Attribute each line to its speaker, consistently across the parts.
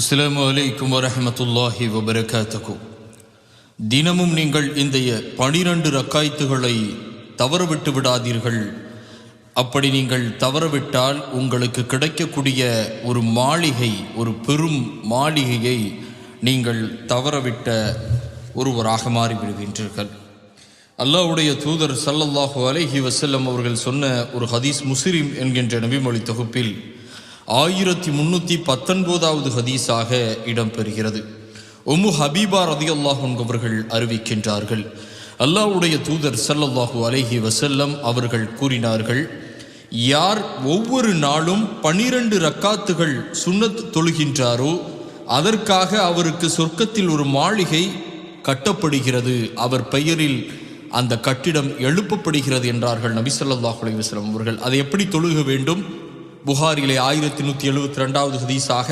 Speaker 1: அஸ்லாம் வலைக்கும் வரமத்துல்லாஹி வபரகாத்தகு தினமும் நீங்கள் இந்த பனிரெண்டு ரக்காய்த்துகளை தவறவிட்டு விடாதீர்கள். அப்படி நீங்கள் தவறவிட்டால் உங்களுக்கு கிடைக்கக்கூடிய ஒரு மாளிகை ஒரு பெரும் மாளிகையை நீங்கள் தவறவிட்ட ஒருவராக மாறிவிடுகின்றீர்கள். அல்லாஹ்வுடைய தூதர் சல்லல்லாஹு அலஹி வசல்லம் அவர்கள் சொன்ன ஒரு ஹதீஸ் முஸ்லிம் என்கின்ற நபிமொழி தொகுப்பில் ஆயிரத்தி முன்னூற்றி பத்தொன்பதாவது ஹதீஸாக இடம்பெறுகிறது. உம்மு ஹபீபா அல்லாஹும் அவர்கள் அறிவிக்கின்றார்கள். அல்லாஹ்வுடைய தூதர் சல்லல்லாஹு அலஹி வசல்லம் அவர்கள் கூறினார்கள் யார் ஒவ்வொரு நாளும் பனிரெண்டு ரக்காத்துகள் சுண்ணத் தொழுகின்றாரோ அதற்காக அவருக்கு சொர்க்கத்தில் ஒரு மாளிகை கட்டப்படுகிறது. அவர் பெயரில் அந்த கட்டிடம் எழுப்பப்படுகிறது என்றார்கள் நபி சொல்லாஹ் அலைஹி அவர்கள். அதை எப்படி தொழுக வேண்டும்? புகாரிலே ஆயிரத்தி நூற்றி எழுபத்தி ரெண்டாவது ஹதீஸாக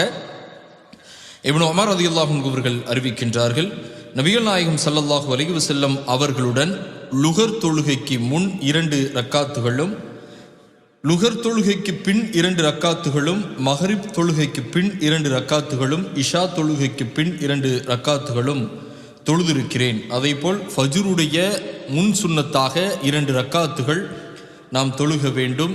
Speaker 1: இவன் அமர் ரதியுல்லாஹு அவர்கள் அறிவிக்கின்றார்கள் நபிகள் நாயகம் சல்லல்லாஹு அலைஹி செல்லம் அவர்களுடன் லுகர் தொழுகைக்கு முன் இரண்டு ரக்காத்துகளும் லுகர் தொழுகைக்கு பின் இரண்டு ரக்காத்துகளும் மஹரிப் தொழுகைக்கு பின் இரண்டு ரக்காத்துகளும் இஷா தொழுகைக்கு பின் இரண்டு ரக்காத்துகளும் தொழுதிருக்கிறேன். அதேபோல் ஃபஜ்ருடைய முன் சுன்னத்தாக இரண்டு ரக்காத்துகள் நாம் தொழுக வேண்டும்.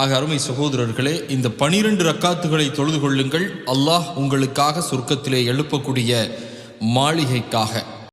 Speaker 1: ஆக அருமை சகோதரர்களே இந்த பனிரெண்டு ரக்காத்துகளை தொழுது கொள்ளுங்கள். அல்லாஹ் உங்களுக்காக சொர்க்கத்திலே எழுப்பக்கூடிய மாளிகைக்காக.